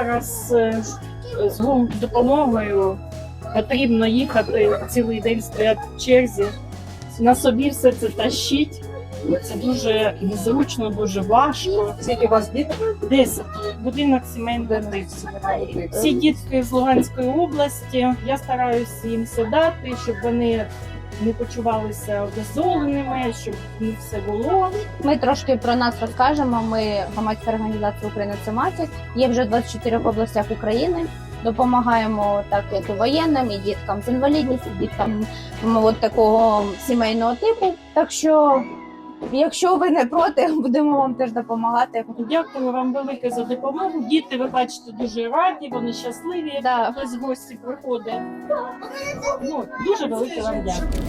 зараз е, з гум- допомогою потрібно їхати цілий день стояти в черзі. На собі все це тащить. Це дуже незручно, дуже важко. Скільки у вас дітей? Десь будинок сімейний Всі дітки з Луганської області. Я стараюся їм все дати, щоб вони не почувалися обезоленими, щоб в все було. Ми трошки про нас розкажемо. Ми громадська організація Україна це матір. Є вже в 24 областях України. Допомагаємо так як і воєнним, і діткам з інвалідністю, діткам м, от такого сімейного типу. Так що, якщо ви не проти, будемо вам теж допомагати. Дякую вам велике за допомогу. Діти, ви бачите, дуже раді, вони щасливі. Да. Хтось з гості приходить. Ну, дуже велике вам дякую.